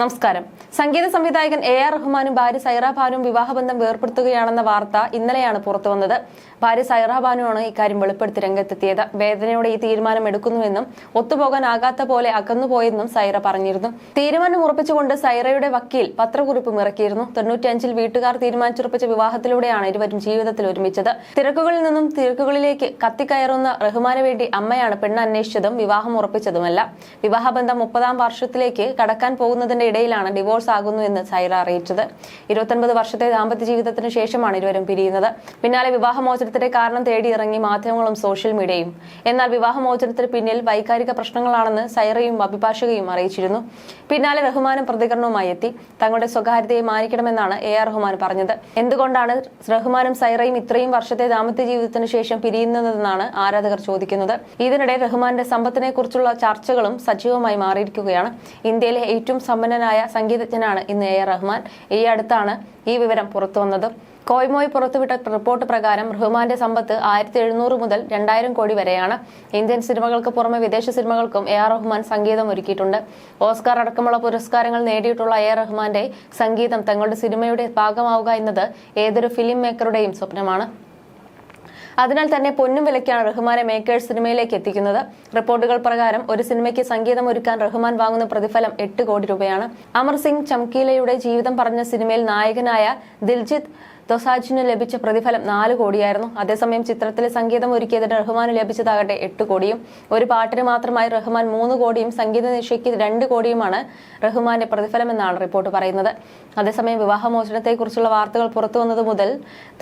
നമസ്കാരം. സംഗീത സംവിധായകൻ A R റഹ്മാനും ഭാര്യ സൈറ ഭാനുവും വിവാഹബന്ധം വേർപ്പെടുത്തുകയാണെന്ന വാർത്ത ഇന്നലെയാണ് പുറത്തുവന്നത് ഭാര്യ സൈറ ഭാനുവാണ് ഇക്കാര്യം വെളിപ്പെടുത്തി രംഗത്തെത്തിയത്. വേദനയോടെ ഈ തീരുമാനം എടുക്കുന്നുവെന്നും ഒത്തുപോകാനാകാത്ത പോലെ അകന്നുപോയെന്നും സൈറ പറഞ്ഞിരുന്നു. തീരുമാനം ഉറപ്പിച്ചുകൊണ്ട് സൈറയുടെ വക്കീൽ പത്രക്കുറിപ്പും ഇറക്കിയിരുന്നു തൊണ്ണൂറ്റിയഞ്ചിൽ വീട്ടുകാർ തീരുമാനിച്ചുറപ്പിച്ച വിവാഹത്തിലൂടെയാണ് ഇരുവരും ജീവിതത്തിൽ ഒരുമിച്ചത്. തിരക്കുകളിൽ നിന്നും തിരക്കുകളിലേക്ക് കത്തിക്കയറുന്ന റഹ്മാന് വേണ്ടി അമ്മയാണ് പെണ്ണ് അന്വേഷിച്ചതും വിവാഹം ഉറപ്പിച്ചതുമല്ല. വിവാഹബന്ധം മുപ്പതാം വർഷത്തിലേക്ക് കടക്കാൻ പോകുന്നതിന്റെ ഇടയിലാണ് ഡിവോഴ്സ് ആകുന്നു എന്ന് സൈറ അറിയിച്ചത്. ഇരുപത്തൊൻപത് വർഷത്തെ ദാമ്പത്യ ജീവിതത്തിന് ശേഷമാണ് ഇരുവരും പിരിയുന്നത്. പിന്നാലെ വിവാഹമോചനത്തിന്റെ കാരണം തേടിയിറങ്ങി മാധ്യമങ്ങളും സോഷ്യൽ മീഡിയയും. എന്നാൽ വിവാഹമോചനത്തിന് പിന്നിൽ വൈകാരിക പ്രശ്നങ്ങളാണെന്ന് സൈറയും അഭിഭാഷകയും അറിയിച്ചിരുന്നു. പിന്നാലെ റഹ്മാനും പ്രതികരണവുമായി എത്തി. തങ്ങളുടെ സ്വകാര്യതയെ മാനിക്കണമെന്നാണ് എ ആർ റഹ്മാൻ പറഞ്ഞത്. എന്തുകൊണ്ടാണ് റഹ്മാനും സൈറയും ഇത്രയും വർഷത്തെ ദാമ്പത്യ ജീവിതത്തിന് ശേഷം പിരിയുന്നതെന്നാണ് ആരാധകർ ചോദിക്കുന്നത്. ഇതിനിടെ റഹ്മാന്റെ സമ്പത്തിനെ കുറിച്ചുള്ള ചർച്ചകളും സജീവമായി മാറിയിരിക്കുകയാണ്. ഇന്ത്യയിലെ ഏറ്റവും സമ്പന്നനായ സംഗീതജ്ഞനാണ് ഇന്ന് എ ആർ റഹ്മാൻ. ഈ അടുത്താണ് ഈ വിവരം പുറത്തുവന്നത് കോയ്മോയ് പുറത്തുവിട്ട റിപ്പോർട്ട് പ്രകാരം റഹ്മാന്റെ സമ്പത്ത് ആയിരത്തി എഴുന്നൂറ് മുതൽ രണ്ടായിരം കോടി വരെയാണ്. ഇന്ത്യൻ സിനിമകൾക്ക് പുറമെ വിദേശ സിനിമകൾക്കും എ ആർ റഹ്മാൻ സംഗീതം ഒരുക്കിയിട്ടുണ്ട്. ഓസ്കാർ അടക്കമുള്ള പുരസ്കാരങ്ങൾ നേടിയിട്ടുള്ള എ ആർ റഹ്മാന്റെ സംഗീതം തങ്ങളുടെ സിനിമയുടെ ഭാഗമാവുക എന്നത് ഏതൊരു ഫിലിം മേക്കറുടെയും സ്വപ്നമാണ്. അതിനാൽ തന്നെ പൊന്നും വിലയ്ക്കാണ് റഹ്മാനെ മേക്കേഴ്സ് സിനിമയിലേക്ക് എത്തിക്കുന്നത്. റിപ്പോർട്ടുകൾ പ്രകാരം ഒരു സിനിമയ്ക്ക് സംഗീതം ഒരുക്കാൻ റഹ്മാൻ വാങ്ങുന്ന പ്രതിഫലം എട്ട് കോടി രൂപയാണ്. അമർ സിംഗ് ചംകീലയുടെ ജീവിതം പറഞ്ഞ സിനിമയിൽ നായകനായ ദിൽജിത്ത് ദൊസാജിന് ലഭിച്ച പ്രതിഫലം നാല് കോടിയായിരുന്നു. അതേസമയം ചിത്രത്തിലെ സംഗീതം ഒരുക്കിയതിന് റഹ്മാന് ലഭിച്ചതാകട്ടെ എട്ട് കോടിയും. ഒരു പാട്ടിന് മാത്രമായി റഹ്മാൻ മൂന്ന് കോടിയും സംഗീത നിശയ്ക്ക് രണ്ട് കോടിയുമാണ് റഹ്മാന്റെ പ്രതിഫലം എന്നാണ് റിപ്പോർട്ട് പറയുന്നത്. അതേസമയം വിവാഹമോചനത്തെക്കുറിച്ചുള്ള വാർത്തകൾ പുറത്തു വന്നത് മുതൽ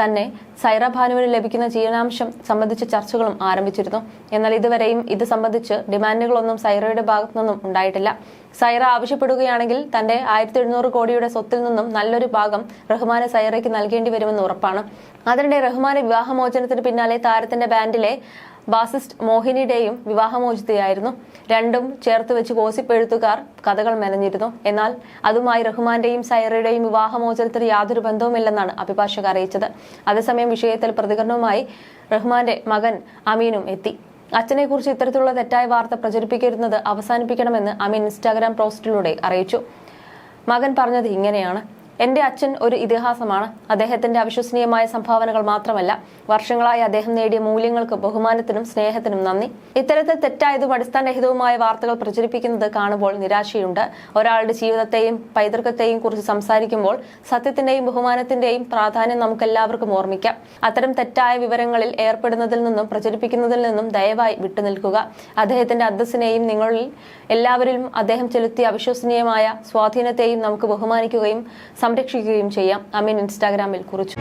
തന്നെ സൈറ ഭാനുവിന് ലഭിക്കുന്ന ജീവനാംശം സംബന്ധിച്ച ചർച്ചകളും ആരംഭിച്ചിരുന്നു. എന്നാൽ ഇതുവരെയും ഇത് സംബന്ധിച്ച് ഡിമാൻഡുകളൊന്നും സൈറയുടെ ഭാഗത്തു നിന്നും ഉണ്ടായിട്ടില്ല. സൈറ ആവശ്യപ്പെടുകയാണെങ്കിൽ തന്റെ ആയിരത്തി കോടിയുടെ സ്വത്തിൽ നിന്നും നല്ലൊരു ഭാഗം റഹ്മാനെ സൈറയ്ക്ക് നൽകേണ്ടി വരുമെന്ന് ഉറപ്പാണ്. അതിനിടെ റഹ്മാന്റെ വിവാഹമോചനത്തിന് പിന്നാലെ താരത്തിന്റെ ബാൻഡിലെ ബാസിസ്റ്റ് മോഹിനിയുടെയും വിവാഹമോചിതയായിരുന്നു. രണ്ടും ചേർത്ത് വെച്ച് ഗോസിപ്പ് എഴുത്തുകാർ കഥകൾ മെനഞ്ഞിരുന്നു. എന്നാൽ അതുമായി റഹ്മാന്റെയും സൈറയുടെയും വിവാഹമോചനത്തിന് യാതൊരു ബന്ധവുമില്ലെന്നാണ് അഭിഭാഷകർ അറിയിച്ചത്. അതേസമയം വിഷയത്തിൽ പ്രതികരണവുമായി റഹ്മാന്റെ മകൻ അമീനും എത്തി. അച്ഛനെക്കുറിച്ച് ഇത്തരത്തിലുള്ള തെറ്റായ വാർത്ത പ്രചരിപ്പിക്കരുന്നത് അവസാനിപ്പിക്കണമെന്ന് അമീൻ ഇൻസ്റ്റാഗ്രാം പോസ്റ്റിലൂടെ അറിയിച്ചു. മകൻ പറഞ്ഞത് ഇങ്ങനെയാണ്. എന്റെ അച്ഛൻ ഒരു ഇതിഹാസമാണ്. അദ്ദേഹത്തിന്റെ അവിശ്വസനീയമായ സംഭാവനകൾ മാത്രമല്ല വർഷങ്ങളായി അദ്ദേഹം നേടിയ മൂല്യങ്ങൾക്ക് ബഹുമാനത്തിനും സ്നേഹത്തിനും നന്ദി. ഇത്തരത്തിൽ തെറ്റായതും അടിസ്ഥാനരഹിതവുമായ വാർത്തകൾ പ്രചരിപ്പിക്കുന്നത് കാണുമ്പോൾ നിരാശയുണ്ട്. ഒരാളുടെ ജീവിതത്തെയും പൈതൃകത്തെയും കുറിച്ച് സംസാരിക്കുമ്പോൾ സത്യത്തിന്റെയും ബഹുമാനത്തിന്റെയും പ്രാധാന്യം നമുക്കെല്ലാവർക്കും ഓർമ്മിക്കാം. അത്തരം തെറ്റായ വിവരങ്ങളിൽ ഏർപ്പെടുന്നതിൽ നിന്നും പ്രചരിപ്പിക്കുന്നതിൽ നിന്നും ദയവായി വിട്ടുനിൽക്കുക. അദ്ദേഹത്തിന്റെ അന്തസ്സിനെയും നിങ്ങളിൽ എല്ലാവരിലും അദ്ദേഹം ചെലുത്തിയ അവിശ്വസനീയമായ സ്വാധീനത്തെയും നമുക്ക് ബഹുമാനിക്കുകയും സംരക്ഷിക്കുകയും ചെയ്യാം. അമീൻ ഇൻസ്റ്റാഗ്രാമിൽ കുറിച്ചു.